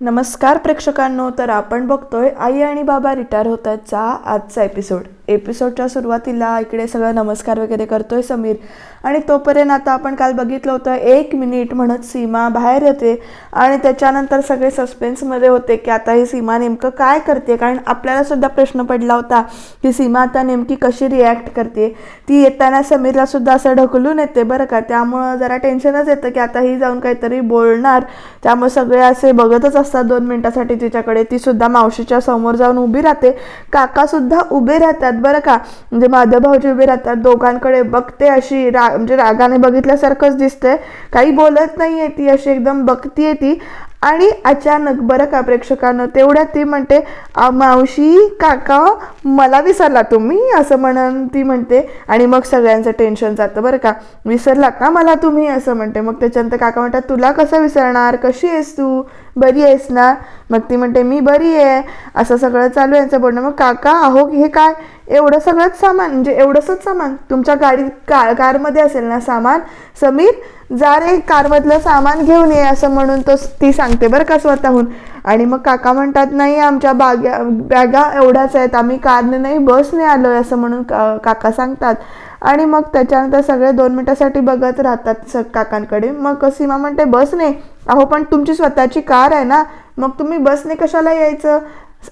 नमस्कार प्रेक्षकांनो तर आपण बघतोय आई आणि बाबा रिटायर होत आहेतचा आजचा एपिसोड. एपिसोडच्या सुरुवातीला इकडे सगळं नमस्कार वगैरे करतोय समीर. आणि तोपर्यंत आता आपण काल बघितलं होतं एक मिनिट म्हणत सीमा बाहेर येते आणि त्याच्यानंतर सगळे सस्पेन्समध्ये होते की आता ही सीमा नेमकं काय करते? कारण आपल्याला सुद्धा प्रश्न पडला होता की सीमा आता नेमकी कशी रिॲक्ट करते? ती येताना समीरला सुद्धा असं ढकलून येते बरं का? त्यामुळं जरा टेन्शनच येतं की आता ही जाऊन काहीतरी बोलणार. त्यामुळे सगळे असे बघतच असतात दोन मिनिटासाठी तिच्याकडे ती सुद्धा मावशीच्या समोर जाऊन उभी राहते. काका सुद्धा उभे राहतात बरं का? म्हणजे माधव भाऊजी उभे राहतात दोघांकडे बघते अशी रा म्हणजे रागाने बघितल्यासारखंच दिसतंय काही बोलत नाहीये ती अशी एकदम बघतीये ती. आणि अचानक बरं का प्रेक्षकांना तेवढ्यात ती म्हणते मावशी काका मला विसरला तुम्ही असं म्हणून ती म्हणते. आणि मग सगळ्यांचं टेन्शन जातं बरं का? विसरला का मला तुम्ही? असं म्हणते. मग त्याच्यानंतर काका म्हणतात तुला कसं विसरणार? कशी आहेस तू? बरी आहेस ना? मग ती म्हणते मी बरी आहे. असं सगळं चालू आहे यांचं बोलणं. मग काका अहो हे काय? एवढं सगळंच सामान म्हणजे एवढंसंच सामान. तुमच्या गाडी का कारमध्ये असेल ना सामान? समीर जा रे कारमधलं सामान घेऊन ये असं म्हणून तो ती सांगते बरं का स्वतःहून. आणि मग काका म्हणतात नाही आमच्या बाग्या बॅगा एवढ्याच आहेत. आम्ही कारने नाही बसने आलोय असं म्हणून का काका सांगतात. आणि मग त्याच्यानंतर सगळे दोन मिनिटासाठी बघत राहतात स काकांकडे. मग सीमा म्हणते बसने अहो पण तुमची स्वतःची कार आहे ना मग तुम्ही बसने कशाला यायचं?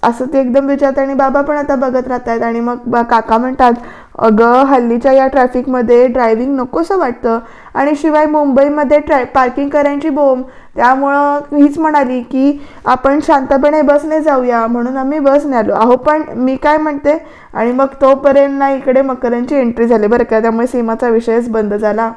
असं ते एकदम विचारतात आणि बाबा पण आता बघत राहतात आणि मग काका म्हणतात अगं हल्लीच्या या ट्रॅफिकमध्ये ड्रायव्हिंग नकोसं वाटतं आणि शिवाय मुंबईमध्ये ट्रॅ पार्किंग करायची बोंब. त्यामुळं हीच म्हणाली की आपण शांतपणे बसने जाऊया. म्हणून आम्ही बसने आलो अहो पण मी काय म्हणते आणि मग तोपर्यंत ना इकडे मकरांची एंट्री झाली बरं का त्यामुळे सीमाचा विषयच बंद झाला.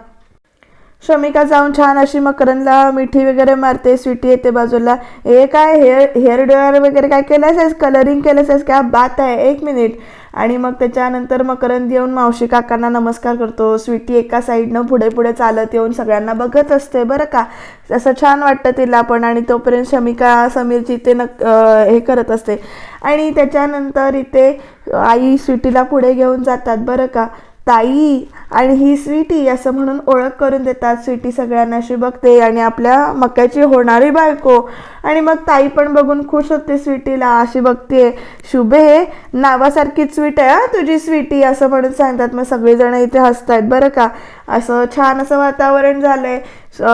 श्रमिका जाऊन छान अशी मकरनला मिठी वगैरे मारते स्वीटी येते बाजूला. हे काय हेअर हेअर ड्रायर वगैरे काय केलं आहेस कलरिंग केलं आहेस काय बात आहे एक मिनिट आणि मग त्याच्यानंतर मकरंद येऊन मावशी काकांना नमस्कार करतो. स्वीटी एका साईडनं पुढे पुढे चालत येऊन सगळ्यांना बघत असते बरं का? असं छान वाटतं तिला पण आणि तोपर्यंत शमिका समीरची ते नक हे करत असते. आणि त्याच्यानंतर इथे आई स्वीटीला पुढे घेऊन जातात बरं का? ताई आणि ही स्वीटी असं म्हणून ओळख करून देतात. स्वीटी सगळ्यांना अशी बघते आणि आपल्या मक्याची होणारी बायको. आणि मग ताई पण बघून खुश होते स्वीटीला. अशी बघते शुभे नावासारखी स्वीट आहे तुझी स्वीटी असं म्हणून सांगतात. मग सगळेजण इथे हसतायत. बरं का? असं छान असं वातावरण झालंय.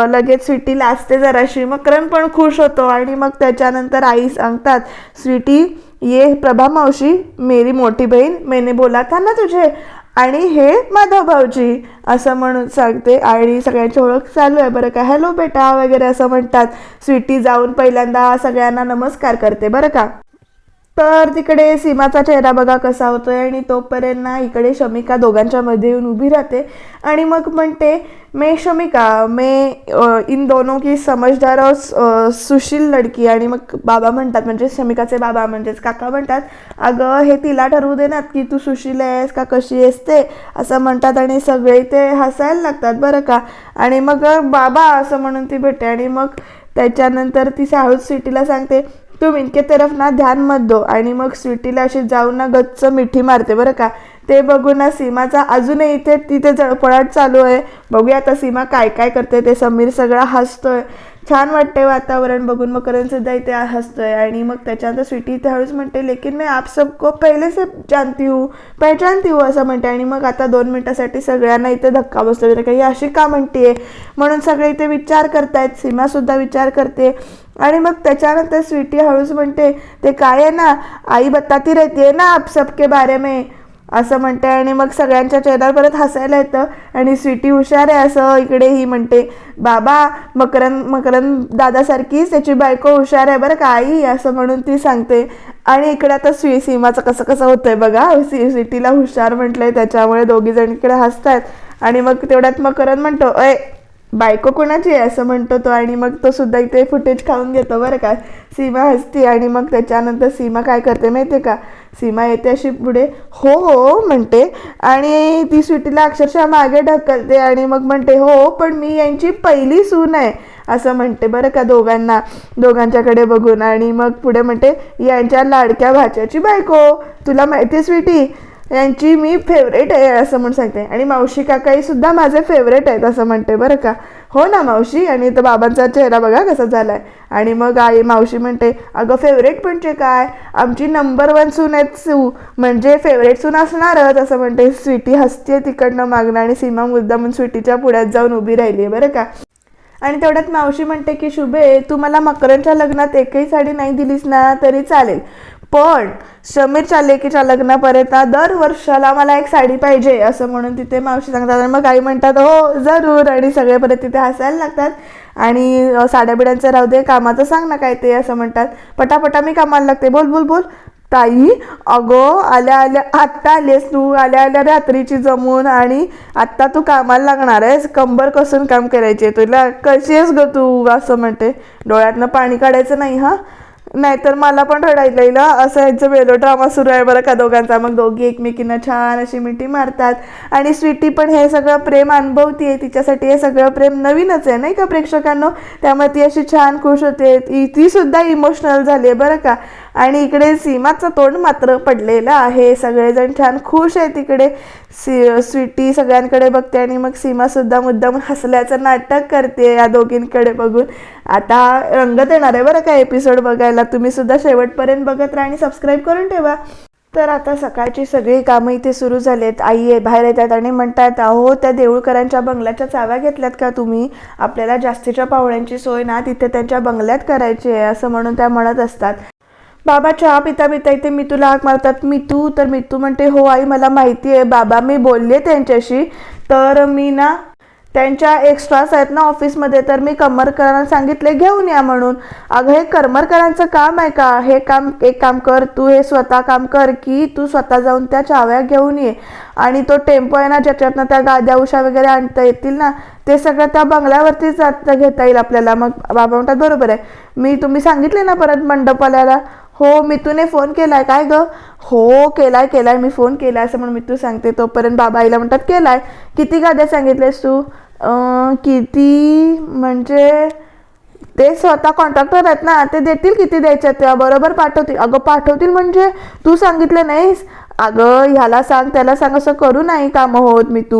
लगेच स्वीटी लाजते जराशी. मग करण पण खुश होतो आणि मग त्याच्यानंतर आई सांगतात स्वीटी ये प्रभा मावशी मेरी मोठी बहीण मैंने बोला था ना तुझे आणि हे माधव भाऊजी असं म्हणून सांगते. आणि सगळ्यांची ओळख चालू आहे. बरं का? हॅलो बेटा वगैरे असं म्हणतात. स्वीटी जाऊन पहिल्यांदा सगळ्यांना नमस्कार करते. बरं का? तर तिकडे सीमाचा चेहरा बघा कसा होतोय आणि तोपर्यंत ना इकडे शमिका दोघांच्या मध्ये येऊन उभी राहते. आणि मग म्हणते मे शमिका मे इन दोनों की समझदार और सुशील लडकी. आणि मग बाबा म्हणतात म्हणजे शमिकाचे बाबा म्हणजेच काका म्हणतात अगं हे तिला ठरवू दे ना की तू सुशील आहेस का कशी आहेस ते असं म्हणतात आणि सगळे ते हसायला लागतात बरं का. आणि मग बाबा असं म्हणून ती भेटते आणि मग त्याच्यानंतर ती साऊथ सिटीला सांगते तू विनके तरफ ना ध्यान मत दो आणि मग स्वीटीला अशी जाऊन ना गच्च मिठी मारते बरं का? ते बघून ना सीमाचा अजूनही इथे तिथे जळपळाट चालू आहे. बघूया आता सीमा काय काय करते ते. समीर सगळा हसतोय. छान वाटते वातावरण बघून. मग करण सुद्धा इथे हसतोय. आणि मग त्याच्यानंतर स्वीटी इथे हळूच म्हणते लेकिन मी आप सबको पहिले से जानती हूँ पहचानती हूँ असं म्हणते. आणि मग आता दोन मिनटासाठी सगळ्यांना इथे धक्का बसतो तर काही अशी का म्हणतीये? म्हणून सगळे इथे विचार करतायत. सीमासुद्धा विचार करते. आणि मग त्याच्यानंतर स्वीटी हळूच म्हणते ते काय आहे ना? आई बताती रहती आहे ना आप सबके बारे में? असं म्हणते आणि मग सगळ्यांच्या चेहऱ्यावर परत हसायला येतं आणि स्वीटी हुशार आहे असं इकडे ही म्हणते बाबा मकरन मकरन दादासारखीच त्याची बायको हुशार आहे बरं का आई? असं म्हणून ती सांगते. आणि इकडे आता स्वी सीमाचं कसं कसं होतंय बघा. सी स्वीटीला हुशार म्हटलंय त्याच्यामुळे दोघी जण इकडे हसतात आणि मग तेवढ्यात मकरन म्हणतो अय बायको कोणाची आहे असं म्हणतो तो आणि मग तो सुद्धा इथे फुटेज खाऊन घेतो बरं का. सीमा हसते आणि मग त्याच्यानंतर सीमा काय करते माहिती का? सीमा येते अशी पुढे हो हो म्हणते आणि ती स्वीटीला अक्षरशः मागे ढकलते आणि मग म्हणते हो पण मी यांची पहिली सून आहे असं म्हणते बरं का दोघांना. दोघांच्याकडे बघून आणि मग पुढे म्हणते यांच्या लाडक्या भाच्याची बायको तुला माहिती स्वीटी? यांची मी फेवरेट आहे असं म्हणून सांगते. आणि मावशी काकाही सुद्धा माझे फेवरेट आहेत असं म्हणते बरं का. हो ना मावशी? आणि तर बाबांचा चेहरा बघा कसा झालाय. आणि मग आई मावशी म्हणते अगं फेवरेट म्हणजे काय? आमची नंबर वन सून आहेत सू. म्हणजे फेवरेट सून असणारच असं म्हणते. स्वीटी हसते तिकडनं मागणं आणि सीमा मुद्दा म्हणून स्वीटीच्या पुढ्यात जाऊन उभी राहिली आहे बरं का. आणि तेवढ्यात मावशी म्हणते की शुभे तू मला मकरांच्या लग्नात एकही साडी नाही दिलीस ना? तरी चालेल. पण समीरच्या लेकीच्या लग्नापर्यंत दर वर्षाला मला एक साडी पाहिजे असं म्हणून तिथे मावशी सांगतात. आणि मग आई म्हणतात हो जरूर. आणि सगळे परत तिथे हसायला लागतात. आणि साड्या बिड्यांचं राहू दे कामाचं सांग ना काय ते असं म्हणतात. पटापटा मी कामाला लागते. बोल बोल बोल. ताई अगं आल्या आल्या आत्ता आलीस तू. आल्या आल्या रात्रीची जमून. आणि आत्ता तू कामाला लागणार आहेस. कंबर कसून काम करायचे तुला. कशी आहेस ग तू? असं म्हणते. डोळ्यातनं पाणी काढायचं नाही हा? नाहीतर मला पण रडायला येईल असं यांचं वेलो ड्रामा सुरू आहे बरं का दोघांचा. मग दोघी एकमेकींना छान अशी मिठी मारतात. आणि स्वीटी पण हे सगळं प्रेम अनुभवतीये तिच्यासाठी हे सगळं प्रेम नवीनच आहे नाही का प्रेक्षकांनो? त्यामुळे ती अशी छान खुश होते. ती ती सुद्धा इमोशनल झाली आहे बरं का. आणि इकडे सीमाचं तोंड मात्र पडलेलं आहे. सगळेजण छान खुश आहे तिकडे. सी स्वीटी सगळ्यांकडे बघते आणि मग सीमा सुद्धा मुद्दाम हसल्याचं नाटक करते या दोघींकडे बघून. आता रंगत येणार आहे बरं का एपिसोड बघायला. तुम्ही सुद्धा शेवटपर्यंत बघत राहा आणि सबस्क्राईब करून ठेवा. तर आता सकाळची सगळी कामं इथे सुरू झालेत. आई आहे बाहेर येतात आणि म्हणतात अहो त्या देऊळकरांच्या बंगल्याच्या चाव्या घेतल्यात का तुम्ही? आपल्याला जास्तीच्या पाहुण्यांची सोय ना तिथे त्यांच्या बंगल्यात करायची आहे असं म्हणून त्या म्हणत असतात. बाबा चहा पिता पिता इथे मी तुला हाक मारतात. मी तू तर मी तू म्हणते हो आई मला माहिती आहे बाबा मी बोलले त्यांच्याशी तर मी ना त्यांच्या एक्स्ट्रास आहेत ना ऑफिसमध्ये तर मी करमरकरांना सांगितले घेऊन या म्हणून. अगं हे करमरकरांचं काम आहे का? हे काम एक काम कर तू हे स्वतः काम कर की तू स्वतः जाऊन त्या चाव्या घेऊन ये. आणि तो टेम्पो आहे ना ज्याच्यातनं त्या गाद्या उशा वगैरे आणता येतील ना ते सगळं त्या बंगल्यावरतीच जाता घेता येईल आपल्याला. मग बाबा म्हणतात बरोबर आहे. मी तुम्ही सांगितले ना परत मंडपवाल्याला हो मितूने फोन केलाय. काय गं? हो केलाय केलाय. मी फोन केलाय असं म्हणून मितू सांगते तोपर्यंत बाबा आईला म्हणतात केलाय. किती गाद्या सांगितलेस तू? किती म्हणजे ते स्वतः कॉन्ट्रॅक्टर आहेत ना ते देतील किती द्यायच्या त्या? बरोबर पाठवतील. अगं पाठवतील म्हणजे तू सांगितलं नाहीस? अगं ह्याला सांग त्याला सांग असं करू नाही कामं होत मी तू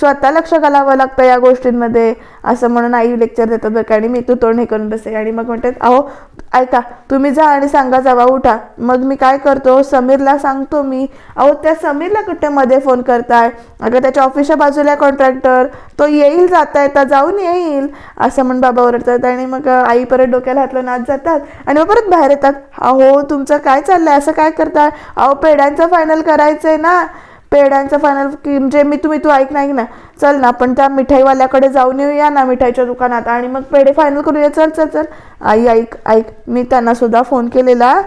स्वतः लक्ष घालावं लागतं या गोष्टींमध्ये. असं म्हणून आई लेक्चर देतात बरं का? आणि मी तू तोंड हे करून बसे आणि मग म्हणतात अहो ऐका तुम्ही जा आणि सांगा जावा उठा. मग मी काय करतो समीरला सांगतो मी अहो त्या समीरला कुठे मध्ये फोन करताय? अगं त्याच्या ऑफिसच्या बाजूला कॉन्ट्रॅक्टर तो येईल जाता येता जाऊन येईल. असं म्हणून बाबा ओरडतात. आणि मग आई परत डोक्याला हातलं नाच जातात. आणि मग परत बाहेर येतात. अहो तुमचं काय चाललंय? असं काय करताय? अहो पेड्यांचं फायनल करायचंय ना. पेड्यांचं फायनल की म्हणजे मी तुम्ही तू ऐक नाही ना. चल ना आपण त्या मिठाईवाल्याकडे जाऊन येऊया ना मिठाईच्या दुकानात. आणि मग पेढे फायनल करूया. चल चल चल. आई ऐक ऐक. मी त्यांना सुद्धा फोन केलेला.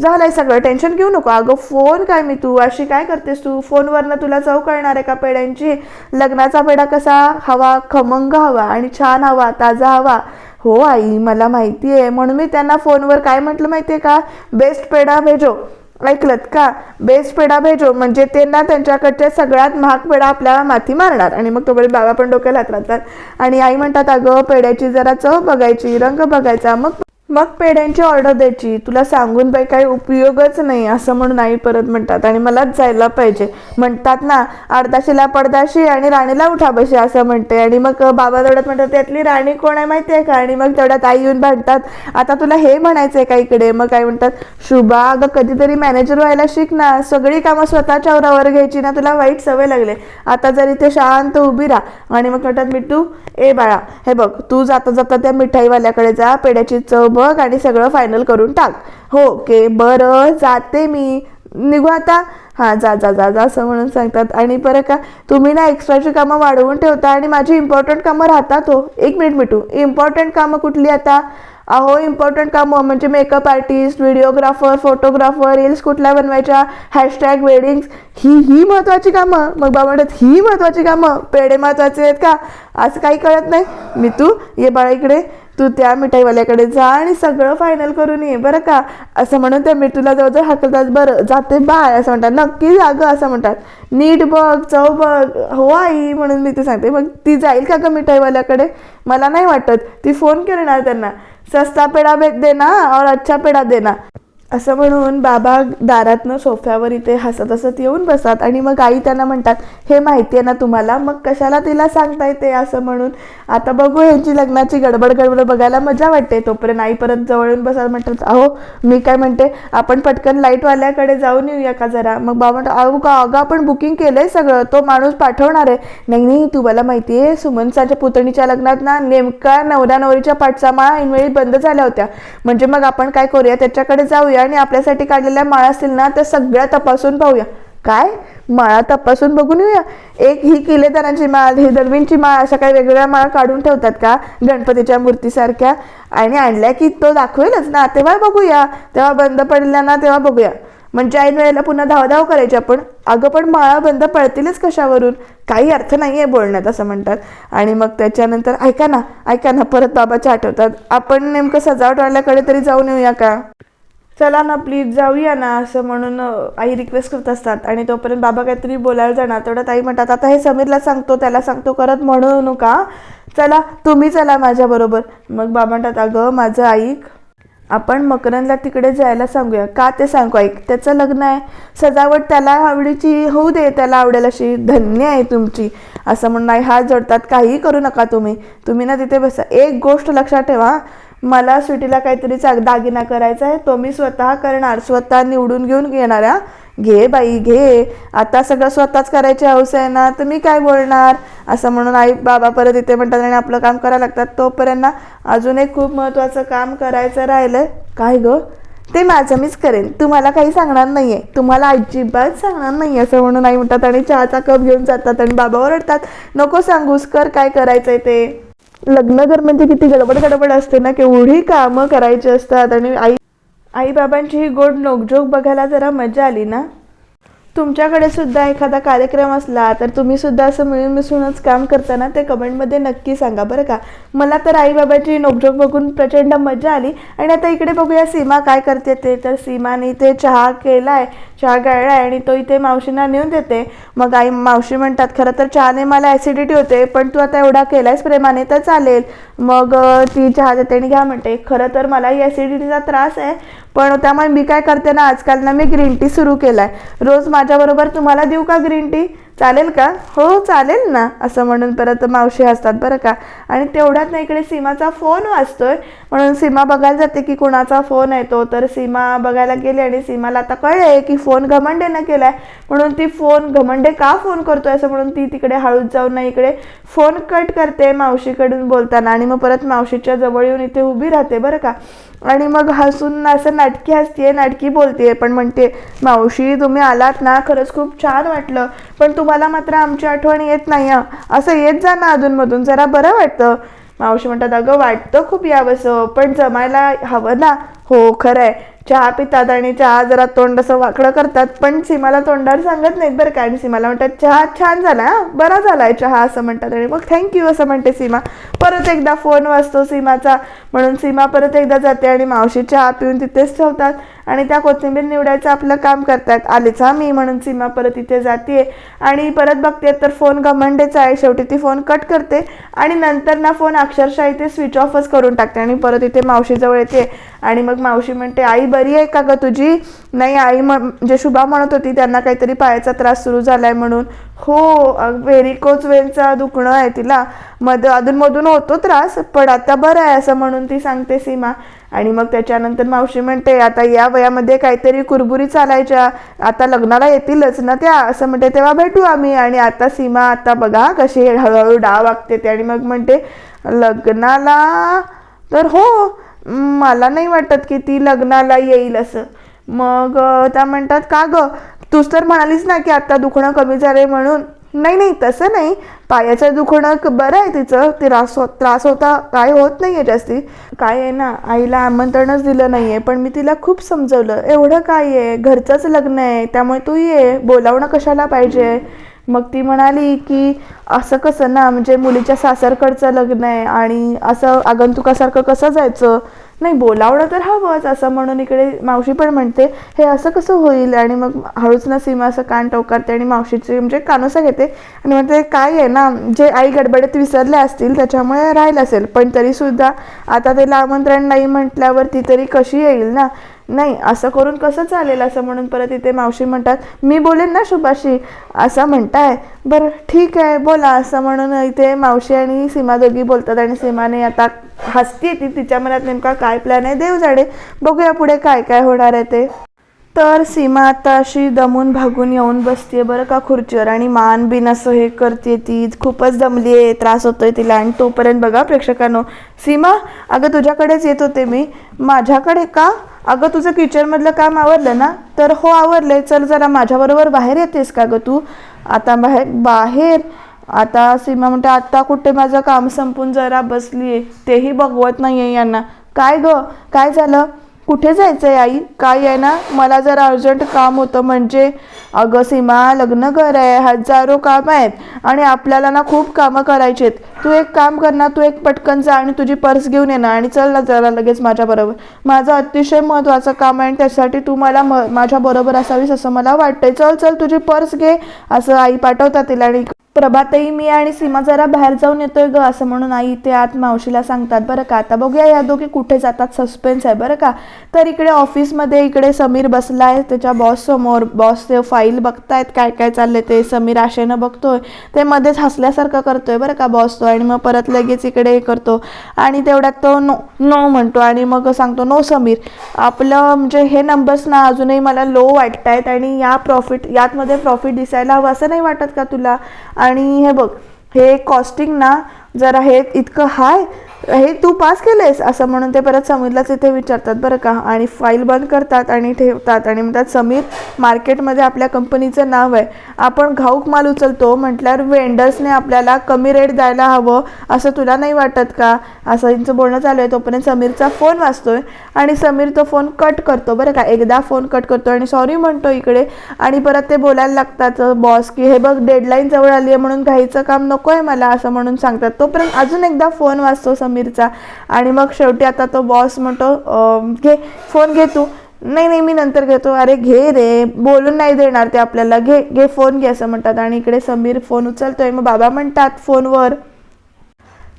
झालंय सगळं. टेन्शन घेऊ नको. अगं फोन काय मी तू? अशी काय करतेस तू? फोनवरनं तुला चव कळणार आहे का पेड्यांची लग्नाचा पेढा कसा? हवा खमंग हवा आणि छान हवा ताजा हवा. हो आई मला माहिती आहे म्हणून मी त्यांना फोनवर काय म्हटलं माहिती आहे का? बेस्ट पेढा भेजो. ऐकलत का? बेस्ट पेढा भेजो. म्हणजे त्यांना त्यांच्याकडच्या सगळ्यात महाग पेढा आपल्याला माथी मारणार. आणि मग तोपर्यंत बाबा पण डोक्याला हात राहतात आणि आई म्हणतात अगं पेढ्याची जरा चव बघायची रंग बघायचा. मग मग पेढ्यांची ऑर्डर द्यायची. तुला सांगून बाई काही उपयोगच नाही असं म्हणून आई परत म्हणतात. आणि मलाच जायला पाहिजे. म्हणतात ना अर्धाशीला पडदाशी आणि राणीला उठा बशी असं म्हणते. आणि मग बाबा तेवढ्यात म्हणतात त्यातली राणी कोण आहे माहिती आहे का? आणि मग तेवढ्यात आई येऊन भांडतात. आता तुला हे म्हणायचं आहे का इकडे? मग काय म्हणतात शुभा अगं कधीतरी मॅनेजर व्हायला शिक ना. सगळी कामं स्वतःच्या वरावर घ्यायची ना तुला वाईट सवय लागले. आता जर इथे शांत उभी राहा. आणि मग म्हणतात मिठू ए बाळा हे बघ तू जाता जाता त्या मिठाईवाल्याकडे जा. पेड्याची चव बघ. आणि सगळं फायनल करून टाक. हो ओके बरं जाते मी. निघू आता. हां जा जा जा जा असं म्हणून सांगतात. आणि बरं का तुम्ही ना एक्स्ट्राची कामं वाढवून ठेवता आणि माझी इम्पॉर्टंट कामं राहतात हो. एक मिनिट मिटू इम्पॉर्टंट कामं कुठली आता? अहो इम्पॉर्टंट कामं म्हणजे makeup artist videographer photographer reels कुठल्या बनवायच्या? हॅशटॅग वेडिंग्स ही ही महत्त्वाची कामं. मग बाबा म्हणतात ही महत्त्वाची कामं. पेढे महत्त्वाचे आहेत का? असं काही कळत नाही. मी तू ये बाळा इकडे. तू त्या मिठाईवाल्याकडे जा आणि सगळं फायनल करून ये बरं का? असं म्हणून त्या मिठूला जवळजवळ हाकलतात बरं जाते बाय असं म्हणतात. नक्की जागं असं म्हणतात. नीट बघ चव बघ. हो आई म्हणून मी ते सांगते. मग ती जाईल का ग मिठाईवाल्याकडे? मला नाही वाटत. ती फोन करणार त्यांना. सस्ता पेढा भेट देना और अच्छा पेढा देना. असं म्हणून बाबा दारातनं सोफ्यावर इथे हसत हसत येऊन बसतात आणि मग आई त्यांना म्हणतात हे माहिती आहे ना तुम्हाला मग कशाला तिला सांगता येते? असं म्हणून आता बघू यांची लग्नाची गडबड गडबड बघायला मजा वाटते. तोपर्यंत आई परत जवळ येऊन बसायला म्हणतात अहो मी काय म्हणते आपण पटकन लाईटवाल्याकडे जाऊन येऊया का जरा? मग बाबा म्हणतात अहो का अगं आपण बुकिंग केलंय सगळं तो माणूस पाठवणार आहे. नाही नाही तुम्हाला माहिती आहे सुमनसाच्या पुतणीच्या लग्नात ना नेमका नवऱ्या नवरीच्या पाठचा माळा ऐनवेळी बंद झाल्या होत्या. म्हणजे मग आपण काय करूया त्याच्याकडे जाऊया. आणि आपल्यासाठी काढलेल्या माळा असतील ना त्या सगळ्या तपासून पाहूया. काय? माळा तपासून बघून येऊया. एक ही किलेदारांची माळ ही दळवींची माळ अशा काही वेगवेगळ्या माळा काढून ठेवतात का? गणपतीच्या मूर्तीसारख्या. आणि आणल्या की तो दाखवेलच ना. तेव्हा बघूया. तेव्हा बंद पडल्या ना तेव्हा बघूया. म्हणजे ऐन वेळेला पुन्हा धावधाव करायची आपण. अगं पण माळा बंद पडतीलच कशावरून? काही अर्थ नाही आहे बोलण्यात असं म्हणतात. आणि मग त्याच्यानंतर ऐका ना ऐका ना परत बाबाच्या आठवतात. आपण नेमकं सजावटवाल्याकडे तरी जाऊन येऊया का? चला ना प्लीज जाऊया ना असं म्हणून आई रिक्वेस्ट करत असतात. आणि तोपर्यंत बाबा काहीतरी बोलायला जाणार. तेवढ्यात आई म्हणतात आता हे समीरला सांगतो त्याला सांगतो करत म्हणू नका. चला तुम्ही चला माझ्याबरोबर मग बाबा म्हणतात अगं माझं ऐक आपण मकरंदला तिकडे जायला सांगूया. का ते सांगू ऐक त्याचं लग्न आहे. सजावट त्याला आवडीची होऊ दे त्याला आवडेल अशी धन्य आहे तुमची. असं म्हणून आई हात जोडतात काहीही करू नका तुम्ही. तुम्ही ना तिथे बसा. एक गोष्ट लक्षात ठेवा. मला स्वीटीला काहीतरी चा दागिना करायचा आहे तो मी स्वतः करणार. स्वतः निवडून घेऊन घेणार हा. घे बाई घे. आता सगळं स्वतःच करायची हौस आहे ना तर मी काय बोलणार? असं म्हणून आई बाबा परत इथे म्हणतात आणि आपलं काम करायला लागतात तोपर्यंत अजून एक खूप महत्त्वाचं काम करायचं राहिलं काय गं? ते माझं मीच करेन. तुम्हाला काही सांगणार नाही आहे तुम्हाला अजिबात सांगणार नाही असं म्हणून आई म्हणतात आणि चहाचा कप घेऊन जातात आणि बाबा ओरडतात. नको सांगूस कर काय करायचं आहे ते? लग्न घर म्हणजे किती गडबड गडबड असते ना केवढी कामं करायची असतात आणि आई आई बाबांची ही गोड नोकझोक बघायला जरा मजा आली ना? तुमच्याकडे सुद्धा एखादा कार्यक्रम असला तर तुम्ही सुद्धा असं मिळून मिसळूनच काम करताना ते कमेंटमध्ये नक्की सांगा बरं का. मला तर आई बाबाची नोकझोक बघून प्रचंड मजा आली. आणि आता इकडे बघूया सीमा काय करते ते. तर सीमाने इथे चहा केलाय चहा गाळलाय आणि तो इथे मावशींना नेऊन देते. मग आई मावशी म्हणतात खरं तर चहाने मला ॲसिडिटी होते पण तू आता एवढा केलायस प्रेमाने तर चालेल. मग ती चहा देते आणि घ्या म्हणते. खरं तर मलाही ॲसिडिटीचा त्रास आहे पण त्यामुळे मी काय करते ना आजकाल ना मी ग्रीन टी सुरू केला आहे रोज माझ्याबरोबर तुम्हाला देऊ का ग्रीन टी चालेल का? हो चालेल ना. असं म्हणून परत मावशी असतात बरं का. आणि तेवढ्यात ना इकडे सीमाचा फोन वाजतोय. म्हणून सीमा बघायला जाते की कुणाचा फोन आहे तो. तर सीमा बघायला गेली आणि सीमाला आता कळले की फोन घमंडेनं केला आहे म्हणून ती फोन घमंडे का फोन करतोय असं म्हणून ती तिकडे हळूच जाऊन ना इकडे फोन कट करते मावशीकडून बोलताना. आणि मग परत मावशीच्या जवळ येऊन इथे उभी राहते बरं का. आणि मग हसून असं नाटकी हसतीये नाटकी बोलतीये पण म्हणते मावशी तुम्ही आलात ना खरंच खूप छान वाटलं पण तुम्हाला मात्र आमची आठवण येत नाही असं येत जा ना अधूनमधून जरा बरं वाटतं. मावशी म्हणतात अगं वाटतं खूप यावंसं पण जमायला हवं ना. हो खरं आहे चहा पितात आणि चहा जरा तोंड असं वाकडं करतात पण सीमाला तोंडावर सांगत नाहीत बरं का. आणि सीमाला म्हणतात चहा छान झाला हा बरा झाला आहे चहा असं म्हणतात. आणि मग थँक्यू असं म्हणते सीमा. परत एकदा फोन वाजतो सीमाचा म्हणून सीमा परत एकदा जाते आणि मावशी चहा पिऊन तिथेच ठेवतात. आणि त्या कोथिंबीर निवडायचं आपलं काम करतात. आलीच हा मी म्हणून सीमा परत इथे जाते आणि परत बघते तर फोन घमंडेचा आहे. शेवटी ती फोन कट करते आणि नंतर ना फोन अक्षरशः इथे स्विच ऑफच करून टाकते आणि परत इथे मावशीजवळ येते. आणि मग मावशी म्हणते आई बरी आहे का ग तुझी? नाही आई म्हणजे शुभा म्हणत होती त्यांना काहीतरी पायाचा त्रास सुरू झालाय म्हणून. हो व्हेरिकोज वेनचा दुखणं आहे तिला. मध अधूनमधून होतो त्रास पण आता बरं आहे असं म्हणून ती सांगते सीमा. आणि मग त्याच्यानंतर मावशी म्हणते आता या वयामध्ये काहीतरी कुरबुरी चालायच्या. आता लग्नाला येतीलच ना त्या? असं म्हणते तेव्हा भेटू आम्ही. आणि आता सीमा आता बघा कशी हळूहळू डाव वागते ते. आणि मग म्हणते लग्नाला तर हो मला नाही वाटत की ती लग्नाला येईल असं. मग त्या म्हणतात का ग? तूच तर म्हणालीस ना की आता दुखणं कमी झाले म्हणून. नाही नाही तसं नाही. पायाचं दुखणं बरं आहे तिचं. त्रास हो त्रास होता काय होत नाही आहे जास्ती. काय आहे ना आईला आमंत्रणच दिलं नाही आहे पण मी तिला खूप समजवलं. एवढं काय आहे? घरचंच लग्न आहे त्यामुळे तू ये. बोलावणं कशाला पाहिजे? मग ती म्हणाली की असं कसं ना म्हणजे मुलीच्या सासरकडचं लग्न आहे आणि असं आगंतुकासारखं कसं जायचं? नाही बोलावणं तर हवंच असं म्हणून इकडे मावशी पण म्हणते हे असं कसं होईल? आणि मग हळूच ना सीमा असं कान टोकारते आणि मावशीची म्हणजे कानोसा घेते आणि म्हणते काय आहे ना जे आई गडबडीत विसरले असतील त्याच्यामुळे राहिलं असेल पण तरीसुद्धा आता त्याला आमंत्रण नाही म्हटल्यावर ती तरी कशी येईल ना? नाही असं करून कसं चालेल? असं म्हणून परत इथे मावशी म्हणतात मी बोलेन ना शुभाशी असं म्हणताय. बरं ठीक आहे बोला असं म्हणून इथे मावशी आणि सीमा दोघी बोलतात आणि सीमाने आता हसती ती तिच्या मनात नेमका काय प्लॅन आहे? देव जाणे बघूया पुढे काय काय होणार आहे ते. तर सीमा आता अशी दमून भागून येऊन बसते बरं का खुर्चीवर. आणि मान बिन असं हे करते ती. खूपच दमली आहे त्रास होतोय तिला. आणि तोपर्यंत बघा प्रेक्षकांनो सीमा अगं तुझ्याकडेच येत होते मी. माझ्याकडे का? अगं तुझं किचनमधलं काम आवरलं ना? तर हो आवरलंय. चल जरा माझ्याबरोबर बाहेर येतेस का गं तू? आता बाहेर बाहेर? आता सीमा म्हणते आता कुठे माझं काम संपून जरा बसली आहे तेही बघवत नाही आहे यांना. काय गं? काय झालं? कुठे जायचं आहे आई? काय आहे ना? मला जरा अर्जंट काम होतं म्हणजे अगं सीमा लग्न घर आहे हजारो काम आहेत आणि आपल्याला ना खूप कामं करायची आहेत. तू एक काम कर ना तू एक पटकन जा आणि तुझी पर्स घेऊन ये ना आणि चल ना जरा लगेच माझ्याबरोबर माझं अतिशय महत्त्वाचं काम आहे आणि त्यासाठी तू मला म माझ्याबरोबर असावीस असं मला वाटतंय. चल चल तुझी पर्स घे असं आई पाठवतात तिला आणि प्रभातही मी आणि सीमा जरा बाहेर जाऊन येतोय ग असं म्हणून आई ते आत मावशीला सांगतात बरं का. आता बघूया या दोघी कुठे जातात सस्पेन्स आहे बरं का. तर इकडे ऑफिसमध्ये इकडे समीर बसला आहे त्याच्या बॉस समोर. बॉस ते फाईल बघतायत काय काय चाललंय ते. समीर आशेनं बघतोय. ते मध्येच हसल्यासारखं करतोय बरं का बॉस तो. आणि मग परत लगेच इकडे हे करतो. आणि तेवढ्यात तो नो नो म्हणतो आणि मग सांगतो नो समीर आपलं म्हणजे हे नंबर्स ना अजूनही मला लो वाटत आहेत आणि या प्रॉफिट यातमध्ये प्रॉफिट दिसायला हवं असं नाही वाटत का तुला? आणि हे बघ हे कॉस्टिंग ना जरा हे इतकं हाय हे तू पास केलेस असं म्हणून ते परत समीरलाच इथे विचारतात बरं का. आणि फाईल बंद करतात आणि ठेवतात. आणि म्हणतात समीर मार्केटमध्ये आपल्या कंपनीचं नाव आहे. आपण घाऊक माल उचलतो. म्हटल्यावर वेंडर्सने आपल्याला कमी रेट द्यायला हवं. असं तुला नाही वाटत का? असं यांचं बोलणं चालू आहे. तोपर्यंत समीरचा फोन वाजतोय. आणि समीर तो फोन कट करतो. बरं का? एकदा फोन कट करतो आणि सॉरी म्हणतो इकडे. आणि परत ते बोलायला लागतात बॉस की हे बघ डेडलाईन जवळ आली आहे म्हणून घाईचं काम नको आहे मला असं म्हणून सांगतात. तोपर्यंत अजून एकदा फोन वाचतो समीर समीरचा. आणि मग शेवटी आता तो बॉस म्हणतो घे फोन घे तू. नाही नाही मी नंतर घेतो. अरे घे रे बोलून नाही देणार ते आपल्याला. घे घे फोन घे असं म्हणतात. आणि इकडे समीर फोन उचलतोय. मग बाबा म्हणतात फोनवर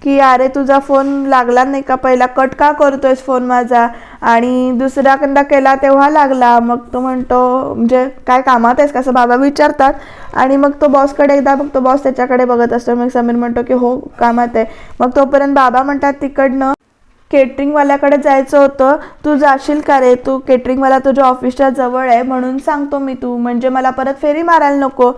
की अरे तुझा फोन लागला नाही का? पहिला कट का करतोयस फोन माझा? आणि दुसऱ्या कंदा केला तेव्हा लागला. मग तो म्हणतो म्हणजे काय कामात आहेस का? असं बाबा विचारतात. आणि मग तो बॉसकडे एकदा मग तो बॉस त्याच्याकडे बघत असतो. मग समीर म्हणतो की हो कामात आहे. मग तोपर्यंत बाबा म्हणतात तिकडनं केटरिंगवाल्याकडे जायचं होतं. तू जाशील का रे? तू केटरिंगवाला तुझ्या ऑफिसच्या जवळ आहे म्हणून सांगतो मी तू. म्हणजे मला परत फेरी मारायला नको.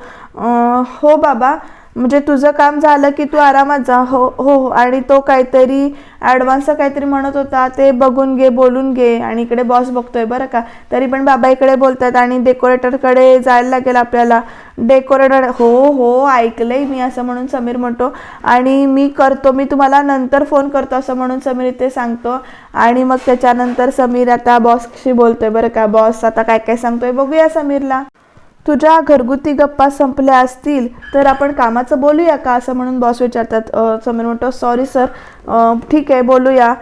हो बाबा. म्हणजे तुझं काम झालं की तू आरामात जा. हो हो हो आणि तो काहीतरी ॲडव्हान्सचं काहीतरी म्हणत होता ते बघून घे बोलून घे आणि इकडे बॉस बघतोय बरं का. तरी पण बाबा इकडे बोलतात आणि डेकोरेटरकडे जायला लागेल आपल्याला. डेकोरेटर हो हो ऐकलंय मी असं म्हणून समीर म्हणतो. आणि मी करतो मी तुम्हाला नंतर फोन करतो असं म्हणून समीर इथे सांगतो. आणि मग त्याच्यानंतर समीर आता बॉसशी बोलतोय बरं का. बॉस आता काय काय सांगतोय बघूया समीरला. तुझ्या घरगुती गप्पा संपल्या असतील तर आपण कामाचं बोलूया का असं म्हणून बॉस विचारतात. समीर म्हणतो सॉरी सर ठीक आहे बोलूया.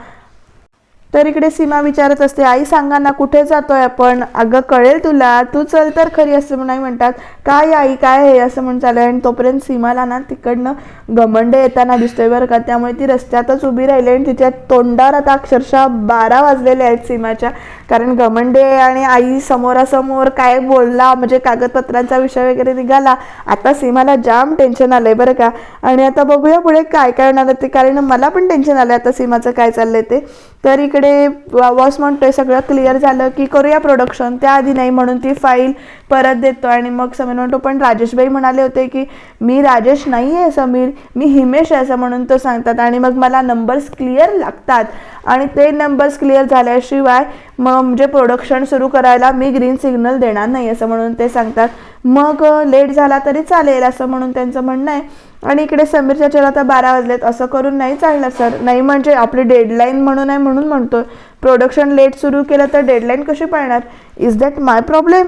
तर इकडे सीमा विचारत असते आई सांगा ना कुठे जातोय आपण? अगं कळेल तुला. तू चल तर खरी असं म्हणून आई म्हणतात काय आई काय आहे असं म्हणून चालू आणि तोपर्यंत सीमाला ना तिकडनं घमंड येताना दिसतोय बरं का. त्यामुळे ती रस्त्यातच उभी राहिली आणि तिच्या तोंडावर आता अक्षरशः बारा वाजलेले आहेत सीमाच्या. कारण गमंडे आणि आई समोरासमोर काय बोलला म्हणजे कागदपत्रांचा विषय वगैरे निघाला आता सीमाला जाम टेन्शन आलं आहे बरं का. आणि आता बघूया पुढे काय काय होणार ते कारण मला पण टेन्शन आलंय आता सीमाचं काय चाललंय ते. तर इकडे बॉस म्हणतोय सगळं क्लिअर झालं की करूया प्रोडक्शन त्याआधी नाही म्हणून ती फाईल परत देतो. आणि मग समीर म्हणतो पण राजेशबाई म्हणाले होते की मी राजेश नाही आहे समीर मी हिमेश आहे असं म्हणून तो सांगतात. आणि मग मला नंबर्स क्लिअर लागतात. आणि ते नंबर्स क्लिअर झाल्याशिवाय मग म्हणजे प्रोडक्शन सुरू करायला मी ग्रीन सिग्नल देणार नाही असं म्हणून ते सांगतात. मग लेट झाला तरी चालेल असं म्हणून त्यांचं म्हणणं आहे. आणि इकडे समीर चर्चेला आता बारा वाजलेत असं करून नाही चालणार सर. नाही म्हणजे आपली डेडलाईन म्हणून आहे म्हणून म्हणतो प्रोडक्शन लेट सुरू केलं तर डेडलाईन कशी पाळणार? इज दॅट माय प्रॉब्लेम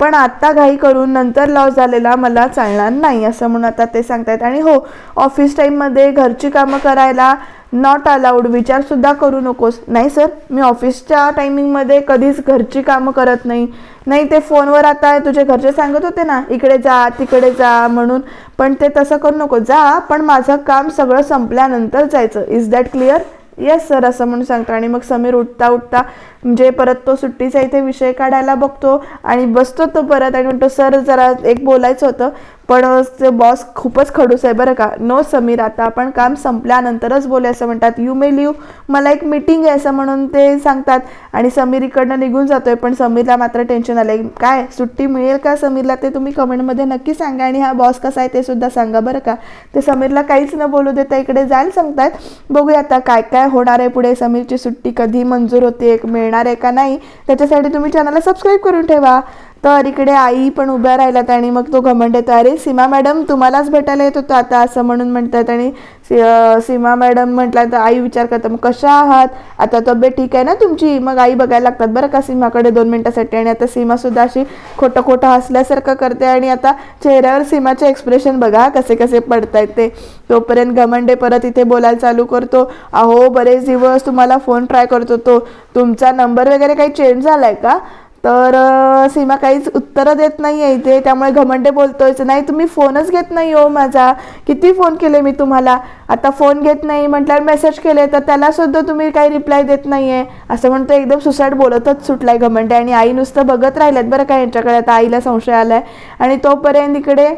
पण आत्ता घाई करून नंतर लॉस झालेला मला चालणार नाही असं म्हणून आता ते सांगतायत. आणि हो ऑफिस टाईममध्ये घरची कामं करायला नॉट अलाउड विचारसुद्धा करू नकोस. नाही सर मी ऑफिसच्या टायमिंगमध्ये कधीच घरची कामं करत नाही. नाही ते फोनवर आता तुझे घरचे सांगत होते ना इकडे जा तिकडे जा म्हणून. पण ते तसं करू नको. जा पण माझं काम सगळं संपल्यानंतर जायचं. Is that clear yes sir असं म्हणून सांगतो. आणि मग समीर उठता उठता म्हणजे परत तो सुट्टीचा इथे विषय काढायला बघतो आणि बसतो तो परत आणि म्हणतो सर जरा एक बोलायचं होतं. पण ते बॉस खूपच खडूस आहे बरं का. नो समीर आता आपण काम संपल्यानंतरच बोलू असं म्हणतात. यू मे लिव मला एक मीटिंग आहे असं म्हणून ते सांगतात. आणि समीर इकडनं निघून जातोय पण समीरला मात्र टेन्शन आलंय. काय सुट्टी मिळेल का समीरला? ते तुम्ही कमेंटमध्ये नक्की सांगा आणि हा बॉस कसा आहे ते सुद्धा सांगा बरं का. ते समीरला काहीच न बोलू देता इकडे जायला सांगतात. बघूया आता काय काय होणार आहे पुढे. समीरची सुट्टी कधी मंजूर होते मिळणार आहे का नाही त्याच्यासाठी तुम्ही चॅनलला सबस्क्राईब करून ठेवा. तर इकडे आई पण उभ्या राहिल्यात आणि मग तो घमंड येतो अरे सीमा मॅडम तुम्हालाच भेटायला येत होतं आता असं म्हणून म्हणतात. आणि सीमा मॅडम म्हटलं तर आई विचार करतात मग कशा आहात? आता तब्येत ठीक आहे ना तुमची? मग आई बघायला लागतात बरं का सीमाकडे दोन मिनिटासाठी. आणि आता सीमा सुद्धा अशी खोटं खोटं हसल्यासारखं करते आणि आता चेहऱ्यावर सीमाचे एक्सप्रेशन बघा कसे कसे पडतायत ते. तोपर्यंत घमंडे परत इथे बोलायला चालू करतो. अहो बरेच दिवस तुम्हाला फोन ट्राय करतो तो तुमचा नंबर वगैरे काही चेंज झाला आहे का? तर सीमा काहीच उत्तरं देत नाही आहे इथे. त्यामुळे घमंडे बोलतोय. नाही तुम्ही फोनच घेत नाही हो माझा. किती फोन केले मी तुम्हाला? आता फोन घेत नाही म्हटल्यावर मेसेज केले तर त्यालासुद्धा तुम्ही काही रिप्लाय देत नाही आहे असं म्हणतो एकदम सुसाईड बोलतच सुटलाय घमंडे. आणि आई नुसतं बघत राहिल्यात बरं का यांच्याकडे. आता आईला संशय आलाय. आणि तोपर्यंत इकडे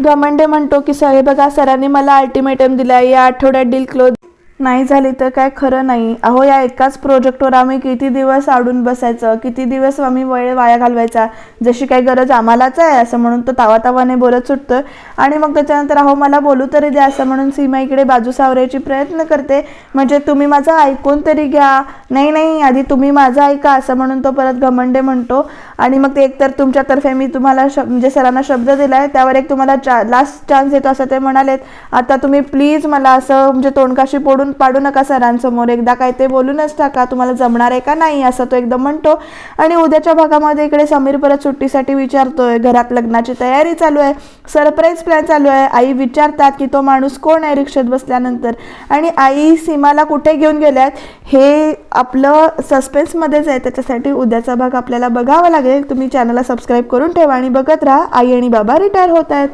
घमंडे म्हणतो की सर हे बघा सरांनी मला अल्टिमेटम दिला या आठवड्यात डील क्लोज नाही झाली तर काय खरं नाही. अहो या एकाच प्रोजेक्टवर आम्ही किती दिवस आडून बसायचं? किती दिवस आम्ही वेळ वाया घालवायचा? जशी काही गरज आम्हालाच आहे असं म्हणून तो तावातावाने बोलत सुटतोय. आणि मग त्याच्यानंतर अहो मला बोलू तरी द्या असं म्हणून सीमा इकडे बाजू सावरायची प्रयत्न करते. म्हणजे तुम्ही माझं ऐकून तरी घ्या. नाही नाही आधी तुम्ही माझं ऐका असं म्हणून तो परत घमंडे म्हणतो. आणि मग ते एकतर तुमच्यातर्फे मी तुम्हाला श म्हणजे सरांना शब्द दिला आहे त्यावर एक तुम्हाला चा लास्ट चान्स येतो असं ते म्हणालेत. आता तुम्ही प्लीज मला असं म्हणजे तोंडकाशी पोडून पाडू नका सरांसमोर. एकदा काय ते बोलूनच टाका तुम्हाला जमणार आहे का नाही असं तो एकदम म्हणतो. आणि उद्याच्या भागामध्ये इकडे समीर परत सुट्टीसाठी विचारतोय घरात लग्नाची तयारी चालू आहे सरप्राईज प्लॅन चालू आहे. आई विचारतात की तो माणूस कोण आहे रिक्षेत बसल्यानंतर? आणि आई सीमाला कुठे घेऊन गेल्यात? हे आपलं सस्पेन्समध्येच आहे त्याच्यासाठी उद्याचा भाग आपल्याला बघावा लागेल. तुम्ही चॅनलला सबस्क्राईब करून ठेवा आणि बघत राहा. आई आणि बाबा रिटायर होत आहेत.